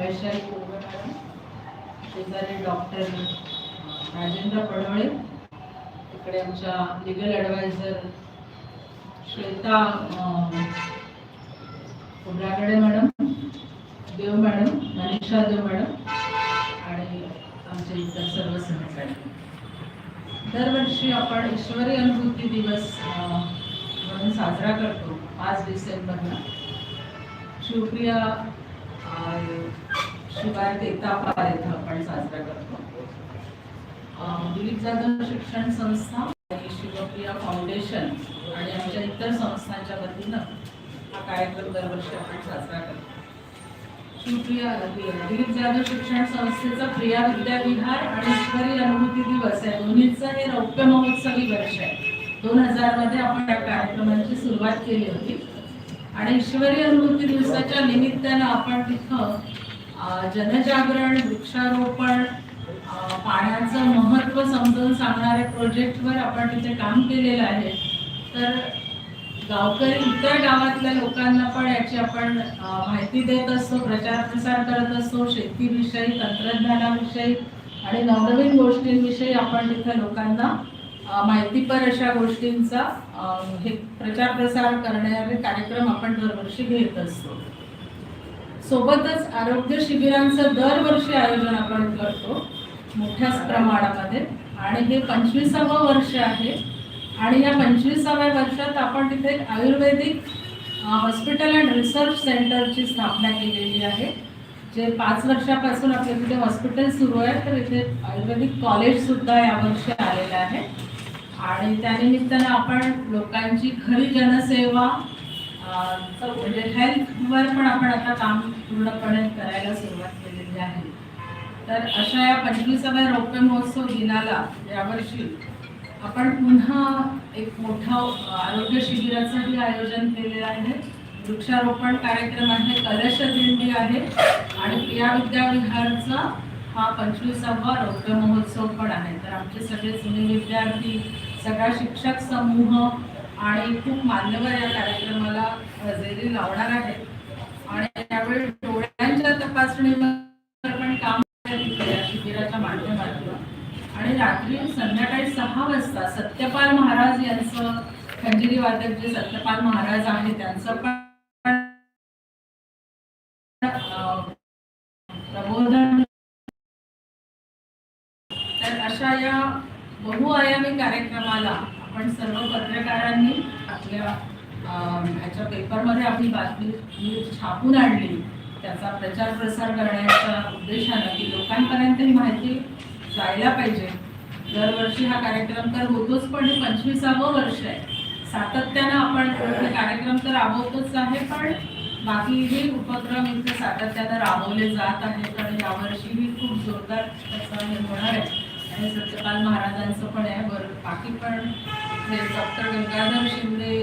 Vaishali Korbe madam शेजारी doctor Rajendra Padole इकडे आमच्या लिगल ॲडवायझर श्वेता अं, madam Dev madam Manisha Dev madam आणि आमचे इतर सर्व सहकारी. दरवर्षी आपण ईश्वरी अनुभूती दिवस अं, म्हणून साजरा करतो. पाच डिसेंबरला. शिवप्रिया शिवाय देता इथं आपण साजरा करतो. दिलीप जाधव शिक्षण संस्था आणि शिवप्रिया फाउंडेशन आणि आमच्या इतर संस्थांच्या वतीनं हा कार्यक्रम दरवर्षी आपण साजरा करतो. शिवप्रिया दिलीप जाधव शिक्षण संस्थेचा प्रिया विद्याविहार आणि ईश्वरी अनुभूती दिवस आहे दोन्हीचं हे रौप्य महोत्सवी वर्ष आहे. दोन हजारमध्ये आपण या कार्यक्रमाची सुरुवात केली होती. आणि ईश्वरी अनुभूती दिवसाच्या निमित्तानं आपण तिथं जनजागरण वृक्षारोपण पाण्याचं महत्त्व समजावून सांगणाऱ्या प्रोजेक्टवर आपण तिथे काम केलेलं आहे. तर गावकरी इतर गावातल्या लोकांना पण याची आपण माहिती देत असतो प्रचार प्रसार करत असतो शेतीविषयी तंत्रज्ञानाविषयी आणि नवनवीन गोष्टींविषयी आपण तिथे लोकांना माहितीपर अशा गोष्टींचा हे प्रचार प्रसार करणारे कार्यक्रम आपण दरवर्षी घेत असतो. सोबतच आरोग्य शिबिरांचं दरवर्षी आयोजन आपण करतो मोठ्याच प्रमाणामध्ये. आणि हे पंचवीसावं वर्ष आहे. आणि या पंचवीसाव्या वर्षात आपण तिथे आयुर्वेदिक हॉस्पिटल अँड रिसर्च सेंटरची स्थापना केलेली आहे. जे पाच वर्षापासून आपल्या तिथे हॉस्पिटल सुरू आहे तर इथे आयुर्वेदिक कॉलेज सुद्धा यावर्षी आलेलं आहे. आणि त्यानिमित्तानं आपण लोकांची खरी जनसेवा म्हणजे हेल्थवर पण आपण आता काम पूर्णपणे करायला सुरुवात केलेली आहे. तर अशा या पंचवीसाव्या रौप्य महोत्सव दिनाला यावर्षी आपण पुन्हा एक मोठं आरोग्य शिबिराचंही आयोजन केलेलं आहे. वृक्षारोपण कार्यक्रम आहे कलश दिंडी आहे आणि क्रिया विद्याविहारचा हा पंचवीसावा रौप्य महोत्सव पण आहे. तर आमचे सगळे जुने विद्यार्थी सगळा शिक्षक समूह आणि खूप मान्यवर या कार्यक्रमाला हजेरी लावणार आहेत आणि त्यावेळी डोळ्यांच्या तपासणीवर पण काम शिबिराच्या माध्यमातून. आणि रात्री संध्याकाळी सहा वाजता सत्यपाल महाराज यांचं खंजिरी वादक जे सत्यपाल महाराज आहे त्यांचं पण बहुआयामी कार्यक्रमाला. आपण सर्व पत्रकारांनी आपल्या ह्याच्या पेपरमध्ये आपली बातमी न्यूज छापून आणली. त्याचा प्रचार प्रसार करण्याच्या उद्देशानं की लोकांपर्यंत ही माहिती जायला पाहिजे. दरवर्षी हा कार्यक्रम तर होतोच पण हे पंचवीसावं वर्ष आहे. सातत्यानं आपण हे कार्यक्रम तर राबवतोच आहे पण बाकीही उपक्रम इथे सातत्यानं राबवले जात आहेत. आणि यावर्षीही खूप जोरदार त्याचा होणार आहे. आणि सत्यपाल महाराजांचं पण आहे बरं बाकी पण doctor Gangadhar Shinde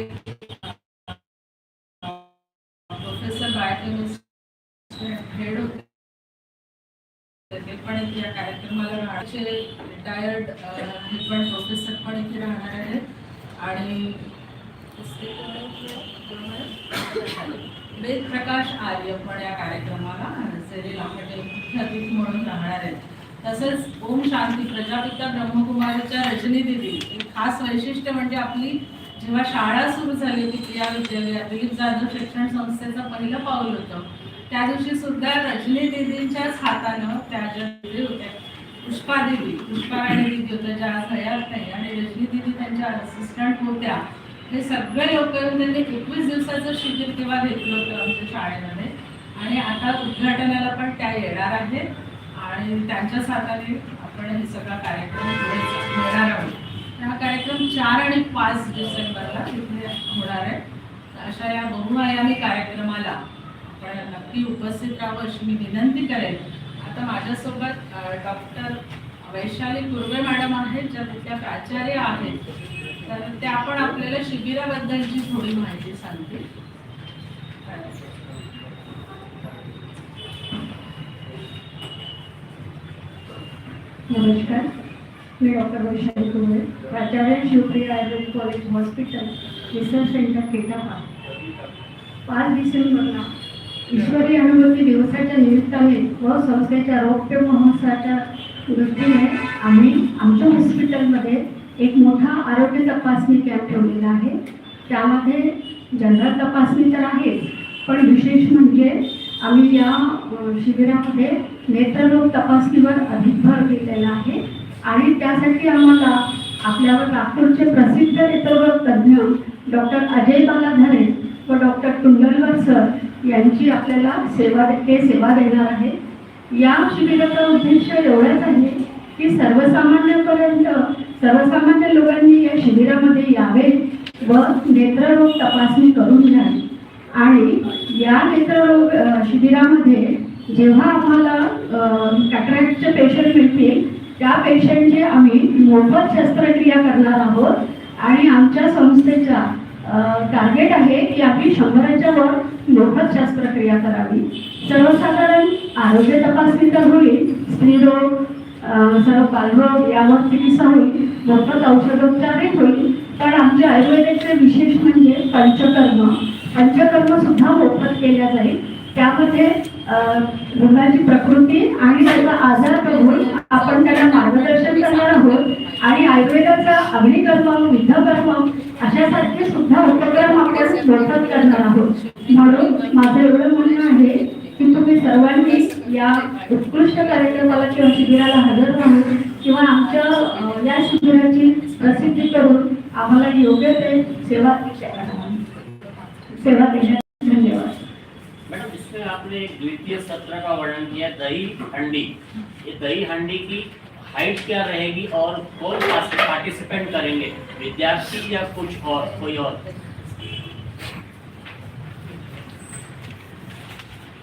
professor biochemist head होते. ते पण इथे या कार्यक्रमाला राहण्याचे रिटायर्ड हे पण प्रोफेसर पण इथे राहणार आहेत. आणि वेद प्रकाश आर्य पण या कार्यक्रमाला हजेरी लावण्याचे मुख्य अतिथी म्हणून राहणार आहेत. तसेच ओम शांती प्रजापिता ब्रह्मकुमारीच्या रजनी एक खास वैशिष्ट्य म्हणजे आपली जेव्हा शाळा सुरू झाली होती क्रिया विद्यालयात दिलीप जाधव शिक्षण संस्थेचं पहिलं पाऊल होतं त्या दिवशी सुद्धा रजनी दिदींच्याच हातानं त्या ज्या दिदी होत्या पुष्पा दिदी पुष्पा राणी दिदी होत्या ज्या हयात नाही आणि रजनी दिदी त्यांच्या असिस्टंट होत्या हे सगळे लोक येऊन त्यांनी एकवीस दिवसाचं शिबिर तेव्हा घेतलं होतं आमच्या शाळेमध्ये आणि आता उद्घाटनाला पण त्या येणार आहेत. आणि त्यांच्याच हाताने आपण हे सगळा कार्यक्रम होणार घेणार आहोत. हा कार्यक्रम चार आणि पाच डिसेंबरला तिथे होणार आहे. अशा या बहुआयामी कार्यक्रमाला आपण नक्की उपस्थित राहावं अशी मी विनंती करेन. आता माझ्यासोबत डॉक्टर वैशाली कुर्वे मॅडम आहेत ज्या तिथल्या प्राचार्य आहेत. तर त्या पण आपल्याला शिबिराबद्दलची थोडी माहिती सांगतील. नमस्कार मी डॉक्टर वैशाली कुंभे प्राचार्य Shivpriya Ayurvedic college hospital research centre केटापा. पाच डिसेंबरला ईश्वरी अनुभूती दिवसाच्या निमित्ताने व संस्थेच्या रौप्य महोत्सवाच्या दृष्टीने आम्ही आमच्या हॉस्पिटलमध्ये एक मोठा आरोग्य तपासणी कॅम्प ठेवलेला आहे. त्यामध्ये जनरल तपासणी तर आहे पण विशेष म्हणजे आम्ही या शिबिरामध्ये नेत्ररोग तपासणीवर अधिक भर दिलेला आहे. आणि त्यासाठी आम्हाला आपल्यावर नागपूरचे प्रसिद्ध नेत्ररोग तज्ज्ञ डॉक्टर अजय बालाधारे व डॉक्टर कुंडलवर सर यांची आपल्याला सेवा ते सेवा देणार आहे. या शिबिराचा उद्देश एवढाच आहे की सर्वसामान्यांपर्यंत सर्वसामान्य लोकांनी या शिबिरामध्ये यावे व नेत्ररोग तपासणी करून घ्यावी. आणि या नेत्ररोग शिबिरामध्ये जेव्हा आम्हाला कॅटरॅक्टचे पेशंट मिळतील त्या पेशंटचे आम्ही मोफत शस्त्रक्रिया करणार आहोत आणि आमच्या संस्थेचा टार्गेट आहे की आम्ही शंभराच्या वर मोफत शस्त्रक्रिया करावी. सर्वसाधारण आरोग्य तपासणी तर होईल स्त्रीरोग सर्व बालरोग यावर चिकित्सा होईल मोफत औषधोपचारही होईल. पण आमच्या आयुर्वेदाचे विशेष म्हणजे पंचकर्म. पंचकर्म सुद्धा मोफत केल्या जाईल. त्यामध्ये रुग्णाची प्रकृती आणि त्याचा आजार बघून आपण त्याला मार्गदर्शन करणार आहोत आणि आयुर्वेदाचा अग्निकर्म विधकर्म अशासारखे सुद्धा उपक्रम आपण मोफत करणार आहोत. म्हणून माझं एवढं म्हणणं आहे की तुम्ही सर्वांनी या उत्कृष्ट कार्यक्रमाला किंवा शिबिराला हजर राहून किंवा आमच्या या शिबिराची प्रसिद्धी करून आम्हाला योग्य ते सेवा सेवा इसमें आपने द्वितीय सत्र का वर्णन किया, दही हंडी। ये दही हंडी की हाइट क्या रहेगी और कौन पार्टिसिपेंट करेंगे? विद्यार्थी या कुछ और, कोई और?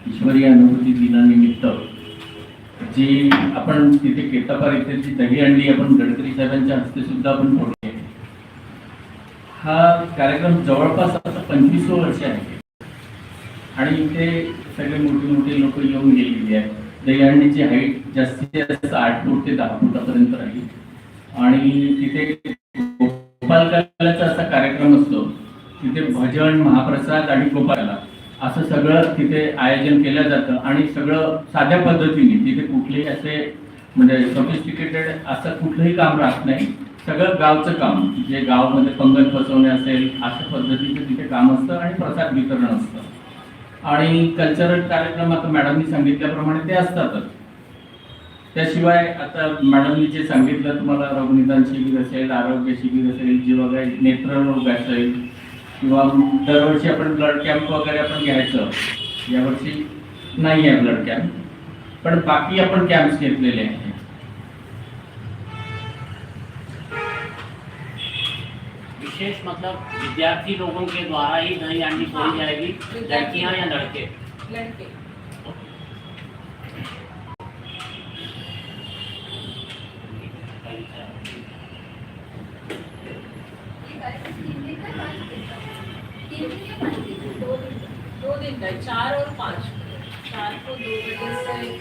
ईश्वरी अनुभूती दिनानिमित्त जी आपण तिथे केतापार इथे जी दहीहंडी आपण गडकरी साहेबांच्या हस्ते सुद्धा आपण फोडली हा, कार्यक्रम जवळपास आता पंचवीस वर्ष आहे आणि इथे सगळे मोठी मोठी लोक येऊन गेलेली आहेत. दहीहंडीची हाईट जास्तीत जास्त आठ फूट ते दहा फुटापर्यंत राहील. आणि तिथे गोपालकालाचा असा कार्यक्रम असतो. तिथे भजन महाप्रसाद आणि गोपाला असं सगळं तिथे आयोजन केलं जातं. आणि सगळं साध्या पद्धतीने तिथे कुठलेही असे म्हणजे सोफिस्टिकेटेड असं कुठलंही काम राहत नाही. सगळं गावचं काम. जे गावामध्ये पंगत बसवणे असेल अशा पद्धतीचं तिथे काम असतं आणि प्रसाद वितरण असतं. आणि कल्चरल कार्यक्रम आता मॅडमनी सांगितल्याप्रमाणे ते असतातच. त्याशिवाय आता मॅडमनी जे सांगितलं तुम्हाला रोगनिदान शिबिर असेल आरोग्य शिबिर असेल जे वगैरे नेत्ररोग असेल किंवा दरवर्षी आपण ब्लड कॅम्प वगैरे आपण घ्यायचं यावर्षी नाही आहे ब्लड कॅम्प पण बाकी आपण कॅम्प्स घेतलेले आहेत. विशेष मतलब विद्यार्थी लोगों के द्वारा ही दही हंडी खोली जाएगी लड़कियाँ या लड़के? लड़के। दो दिन का चार और पाँच। चार को दो बजे से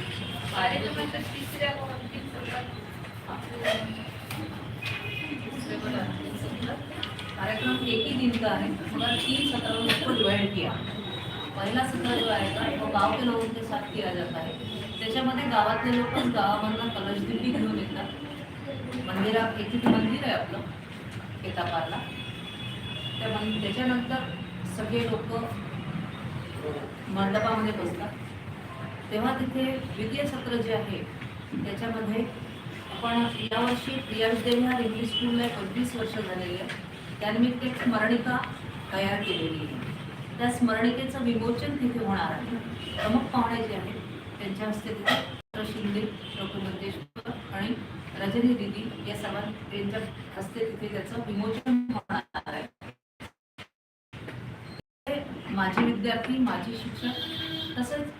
बारह बजे तक तीसरे को कार्यक्रम एक ही दिन का है मगर तीन सत्रों में उसको डिवाइड किया पहिला सत्र जो आहे का तो गाव के लोगों के साथ किया जाता है त्याच्यामध्ये गावातले लोकच गावामधला कलश दिल्ली घेऊन येतात. मंदिरात एक मंदिर आहे आपलं केतापारला त्या मन त्याच्यानंतर सगळे लोक मंडपामध्ये बसतात. तेव्हा तिथे द्वितीय सत्र जे आहे त्याच्यामध्ये आपण यावर्षी प्रियांश देविहार इंग्लिश स्कूलला पंचवीस वर्ष झालेली आहे त्यानिमित्त एक स्मरणिका तयार केलेली आहे. त्या स्मरणिकेचं विमोचन तिथे होणार आहे. प्रमुख पाहुणे जे आहेत त्यांच्या हस्ते तिथे शिंदे डॉक्टर मंगेशकर आणि रजनी दिदी या सर्वांच्या हस्ते तिथे त्याचं विमोचन होणार आहे. माजी विद्यार्थी माजी शिक्षक तसेच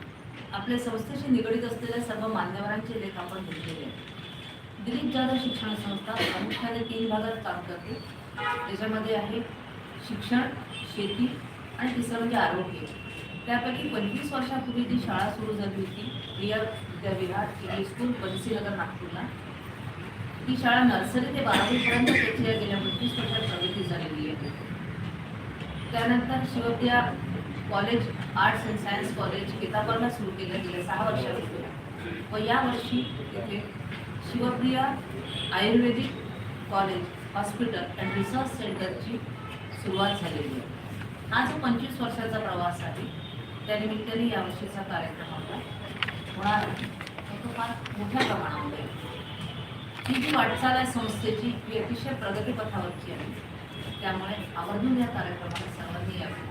आपल्या संस्थेशी निगडीत असलेल्या सर्व मान्यवरांचे लेख आपण घेतलेले आहेत. दिलीप जाधव शिक्षण संस्था प्रामुख्याने तीन भागात काम करते. त्याच्यामध्ये आहे शिक्षण शेती आणि तिसरं म्हणजे आरोग्य. त्यापैकी पंचवीस वर्षापूर्वी जी शाळा सुरू झाली होती प्रिया विद्याविहार हायस्कूल स्कूल नागपूरला. ही शाळा नर्सरी ते बारावीपर्यंत त्याची या गेल्या पंचवीस वर्षात प्रगती झालेली आहे. त्यानंतर Shivpriya college arts and science college केतापरला सुरू केलं गेल्या सहा वर्षापूर्वी. व यावर्षी तिथे Shivpriya Ayurvedic college hospital and research सेंटरची सुरुवात झालेली आहे. हा जो पंचवीस वर्षाचा प्रवास आहे त्यानिमित्ताने यावर्षीचा कार्यक्रम आपला होणार आहे. तो फार मोठ्या प्रमाणामध्ये आहे. ही जी वाटचाल आहे संस्थेची ही अतिशय प्रगतीपथावरची आहे. त्यामुळे आवर्जून या कार्यक्रमाला सर्वांनी यावे